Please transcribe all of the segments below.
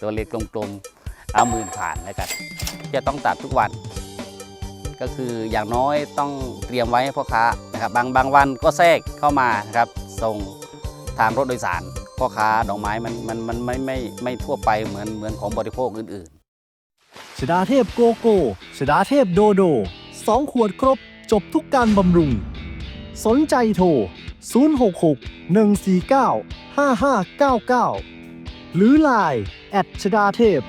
ตัวเล็กกลมๆเอามื่นผ่านแล้วกันจะต้องตัดทุกวัน ก็คืออย่างน้อยต้องเตรียมไว้ให้พ่อค้านะครับบางบางวันก็แทรกเข้ามานะครับส่งทางรถโดยสารพ่อค้าดอกไม้มันมันมันไม่ไม่ไม่ทั่วไปเหมือนเหมือนของบริโภคอื่นๆชดาเทพโกโก้ชดาเทพโดโด2ขวดครบจบทุกการบำรุง สนใจโทร 066 149 5599 หรือ Line แอดชดาเทพ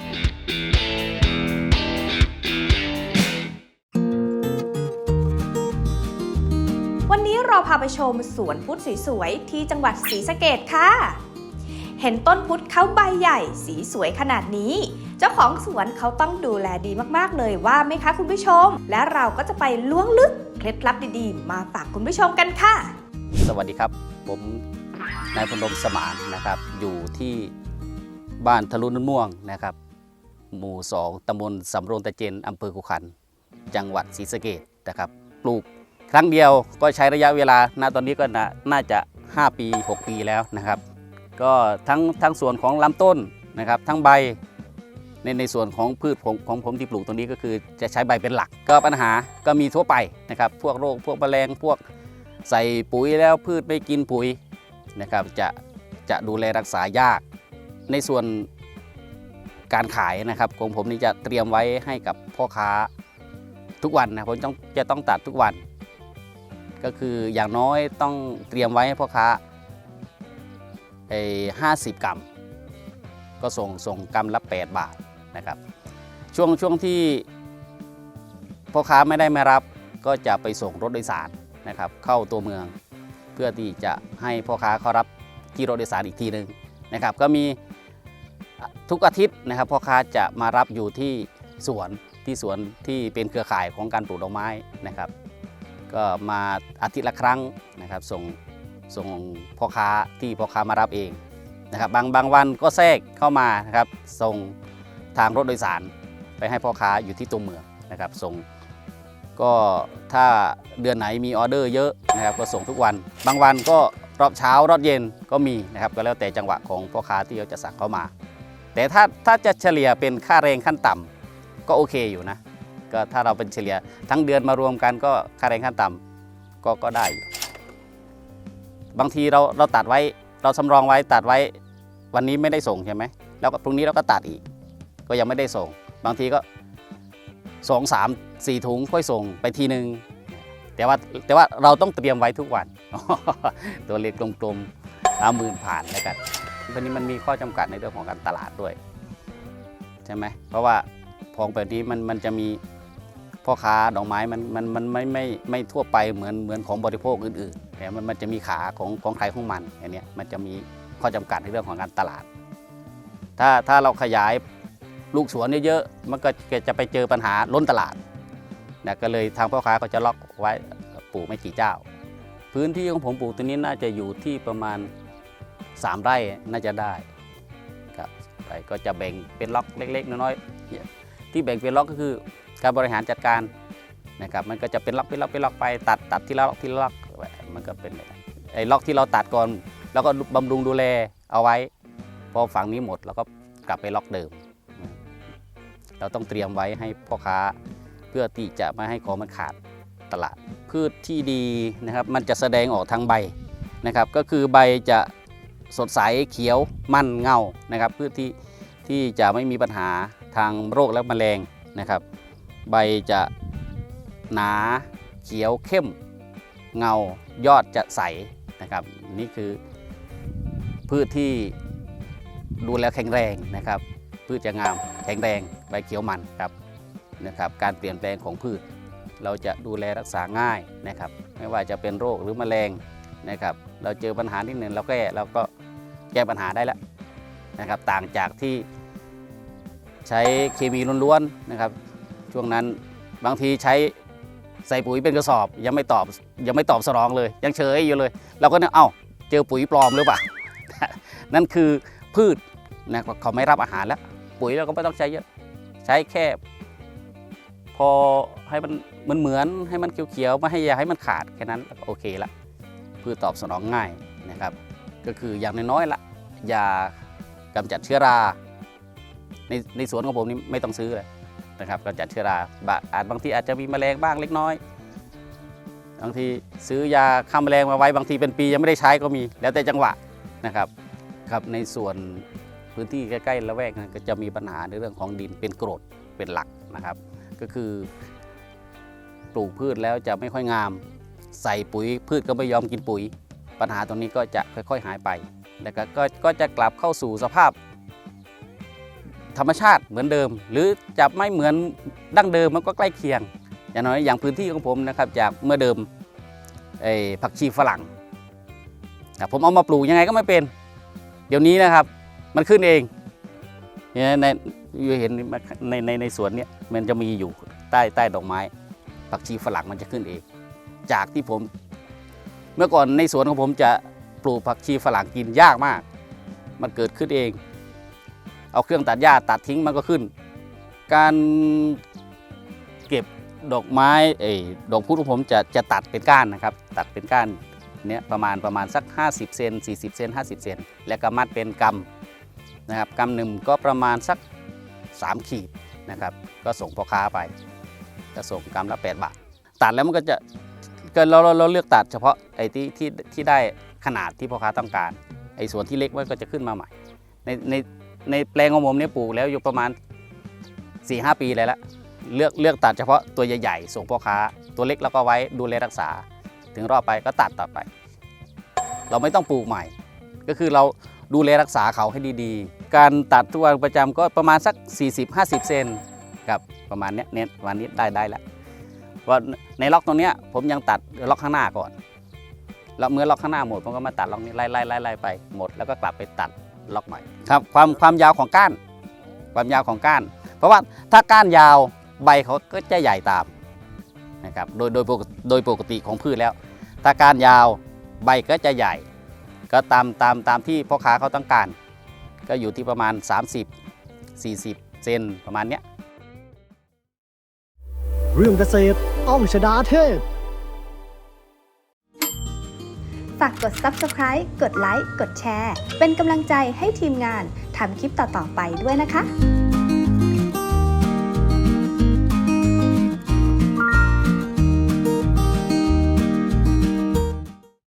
วันนี้เราพาไปชมสวนพุทธสวยๆ ที่จังหวัดศรีสะเกดค่ะ เห็นต้นพุทธเขาใบใหญ่สีสวยขนาดนี้ เจ้าของสวนเขาต้องดูแลดีมากๆเลยว่าไหมคะคุณผู้ชม และเราก็จะไปล้วงลึกเคล็ดลับดีๆ มาฝากคุณผู้ชมกันค่ะ สวัสดีครับ ผมนายพนมสมานนะครับ อยู่ที่ บ้านทะลุนุ่นม่วงนะครับ หมู่ 2 ตำบลสำโรงตะเจนอำเภอขุขัน จังหวัดศรีสะเกดนะครับ ปลูกครั้งเดียวก็ใช้ระยะเวลา ณ ตอนนี้ก็น่าน่าจะ 5 ปี 6 ปีแล้วนะครับ ก็ทั้งทั้งส่วนของลำต้นนะครับ ทั้งใบ ในในส่วนของพืชของของผมที่ปลูกตรงนี้ก็คือจะใช้ใบเป็นหลัก ก็ปัญหาก็มีทั่วไปนะครับ พวกโรค พวกแมลง พวกใส่ปุ๋ยแล้วพืชไม่กินปุ๋ยนะครับ จะจะดูแลรักษายาก ในส่วนการขายนะครับของผมนี่จะเตรียมไว้ให้กับพ่อค้าทุกวันนะผมต้องจะต้องตัดทุกวัน ก็คืออย่างน้อยต้องเตรียมไว้ให้พ่อค้าไอ้ห้าสิบกรัม ก็ส่งส่งกรัมละ 8 บาทนะครับ ช่วงช่วงที่พ่อค้าไม่ได้มารับก็จะไปส่งรถโดยสารนะครับ เข้าตัวเมือง เพื่อที่จะให้พ่อค้าเขารับที่รถโดยสารอีกทีหนึ่ง นะครับก็มีทุกอาทิตย์นะครับพ่อค้าจะมารับอยู่ที่สวนที่สวนที่เป็นเครือข่ายของการปลูกดอกไม้นะครับ ก็มาอาทิตย์ละครั้งนะครับส่งส่งพ่อค้าที่พ่อค้ามารับเองนะครับบางบางวันก็แทรกเข้ามานะครับส่งทางรถโดยสารไปให้พ่อค้าอยู่ที่ตัวเมืองนะครับส่งก็ถ้าเดือนไหนมีออเดอร์เยอะนะครับก็ส่งทุกวัน บางวันก็ รอบเช้ารอบเย็นก็มีนะครับก็แล้วแต่จังหวะของพ่อค้าที่เขาจะสั่งเข้ามา แต่ถ้าถ้าจะเฉลี่ยเป็นค่าแรงขั้นต่ำก็โอเคอยู่นะก็ถ้าเราเป็นเฉลี่ยทั้งเดือนมารวมกันก็ค่าแรงขั้นต่ำก็ก็ได้อยู่บางทีเราเราตัดไว้เราสำรองไว้ตัดไว้วันนี้ไม่ได้ส่งใช่ไหมแล้วก็พรุ่งนี้เราก็ตัดอีก ก็ยังไม่ได้ส่ง บางทีก็สองสามสี่ถุงค่อยส่งไปทีหนึ่ง แต่ว่าแต่ว่าเราต้องเตรียมไว้ทุกวัน ตัวเล็กลมๆเอาหมื่นผ่านแล้วกันทีนี้มันมีข้อจำกัดในเรื่องของการตลาดด้วย ใช่ไหมเพราะว่าของแบบนี้มันมันจะมีพ่อค้าดอกไม้มันมันมันไม่ไม่ไม่ทั่วไปเหมือนเหมือนของบริโภคอื่นๆแต่มันมันจะมีขาของของใครของมันอันเนี้ยมันจะมีข้อจำกัดในเรื่องของการตลาด ถ้าถ้าเราขยายลูกสวนเยอะๆมันก็จะไปเจอปัญหาล้นตลาด นะก็เลยทางพ่อค้าก็จะล็อกไว้ปลูกไม่กี่เจ้า พื้นที่ของผมปลูกตัวนี้น่าจะอยู่ที่ประมาณ 3 ไร่น่าจะได้ครับไปก็จะแบ่งเป็นล็อกเล็ก ๆ น้อยๆที่แบ่งเป็นล็อกก็คือการบริหารจัดการนะครับมันก็จะเป็นล็อกเป็นล็อกเป็นล็อกไปตัดตัดที่ละล็อกที่ละล็อกมันก็เป็นไอ้ล็อกที่เราตัดก่อน แล้วก็บำรุงดูแลเอาไว้พอฝั่งนี้หมดเราก็กลับไปล็อกเดิม เราต้องเตรียมไว้ให้พ่อค้า เพื่อที่จะไม่ให้ของมันขาดตลาด พืชที่ดีนะครับมันจะแสดงออกทางใบนะครับ ก็คือใบจะสดใสเขียวมันเงานะครับพืชที่ที่จะไม่มีปัญหาทางโรคและแมลงนะครับ ใบจะหนาเขียวเข้มเงายอดจะใสนะครับนี่คือพืชที่ดูแลแข็งแรงนะครับ พืชจะงามแข็งแรงใบเขียวมันครับ นะครับการเปลี่ยนแปลงของพืช เราจะดูแลรักษาง่ายนะครับ ไม่ว่าจะเป็นโรคหรือแมลงนะครับ เราเจอปัญหาที่หนึ่งเราแก้เราก็แก้ปัญหาได้แล้วนะครับ ต่างจากที่ใช้เคมีล้วนๆนะครับ ช่วงนั้นบางทีใช้ใส่ปุ๋ยเป็นกระสอบยังไม่ตอบยังไม่ตอบสนองเลย ยังเฉยอยู่เลย เราก็เนี่ยเอ้าเจอปุ๋ยปลอมหรือเปล่า นั่นคือพืชนะเขาไม่รับอาหารแล้ว ปุ๋ยเราก็ไม่ต้องใช้เยอะ ใช้แค่ พอให้มันเหมือนเหมือนให้มันเขียวๆไม่ให้ยาให้มันขาดแค่นั้นก็โอเคละพืชตอบสนองง่ายนะครับ ก็คืออย่างน้อยๆละยากำจัดเชื้อราในในสวนของผมนี่ไม่ต้องซื้อเลยนะครับกำจัดเชื้อราบะอาจบางทีอาจจะมีแมลงบ้างเล็กน้อย บางทีซื้อยาฆ่าแมลงมาไว้บางทีเป็นปียังไม่ได้ใช้ก็มีแล้วแต่จังหวะนะครับครับในส่วนพื้นที่ใกล้ๆละแวกนั้นก็จะมีปัญหาในเรื่องของดินเป็นกรดเป็นหลักนะครับ ก็คือปลูกพืชแล้วจะไม่ค่อยงาม ใส่ปุ๋ยพืชก็ไม่ยอมกินปุ๋ย ปัญหาตรงนี้ก็จะค่อย ๆ หายไป แล้วก็ก็ก็จะกลับเข้าสู่สภาพ ธรรมชาติเหมือนเดิม หรือจะไม่เหมือนดั้งเดิมมันก็ใกล้เคียง อย่างน้อยอย่างพื้นที่ของผมนะครับจากเมื่อเดิมไอผักชีฝรั่งผมเอามาปลูกยังไงก็ไม่เป็น เดี๋ยวนี้นะครับ มันขึ้นเองเนี่ยใน อยู่เห็นในในในสวนเนี้ยมันจะมีอยู่ใต้ใต้ดอกไม้ผักชีฝรั่งมันจะขึ้นเอง จากที่ผม เมื่อก่อนในสวนของผมจะปลูกผักชีฝรั่งกินยากมาก มันเกิดขึ้นเอง เอาเครื่องตัดหญ้าตัดทิ้งมันก็ขึ้น การเก็บดอกไม้เอ้ดอกพุธของผมจะจะตัดเป็นก้านนะครับ ตัดเป็นก้านเนี้ยประมาณประมาณสัก 50 เซน40 เซน50 เซน แล้วก็มัดเป็นกำนะครับกำหนึ่งก็ประมาณสัก 3 ขีดนะครับก็ส่งพ่อค้าไปก็ส่งกำละ 8 บาท ตัดแล้วมันก็จะก็เราเราเราเลือกตัดเฉพาะไอ้ที่ที่ที่ได้ขนาดที่พ่อค้าต้องการไอ้ส่วนที่เล็กมันก็จะขึ้นมาใหม่ ในในในแปลงของผมเนี่ยปลูกแล้วอยู่ประมาณ4-5ปีเลยละเลือกเลือกตัดเฉพาะตัวใหญ่ๆ ส่งพ่อค้าตัวเล็กแล้วก็ไว้ดูแลรักษา ถึงรอบไปก็ตัดต่อไป เราไม่ต้องปลูกใหม่ ก็คือเราดูแลรักษาเขาให้ดีๆ การตัดทุกวันประจำก็ประมาณสัก 40-50 เซนครับประมาณเนี้ยเน้นวันนี้ได้ได้แล้วว่าในล็อกตรงเนี้ยผมยังตัดล็อกข้างหน้าก่อนแล้วเมื่อล็อกข้างหน้าหมดผมก็มาตัดล็อกนี้ไล่ไล่ไล่ไล่ไปหมดแล้วก็กลับไปตัดล็อกใหม่ครับความความยาวของก้าน ความยาวของก้าน เพราะว่าถ้าก้านยาวใบเขาก็จะใหญ่ตามนะครับโดยโดยโดยปกติของพืชแล้ว ถ้าก้านยาวใบก็จะใหญ่ ก็ตามตามตามที่พ่อค้าเขาต้องการ ก็อยู่ที่ประมาณ 30 40 เซนประมาณเนี้ยเรื่องเกษตรต้องชดาเทพฝากกด subscribe กดไลค์ กดแชร์ เป็นกำลังใจให้ทีมงานทำคลิปต่อ ๆ ไปด้วยนะคะ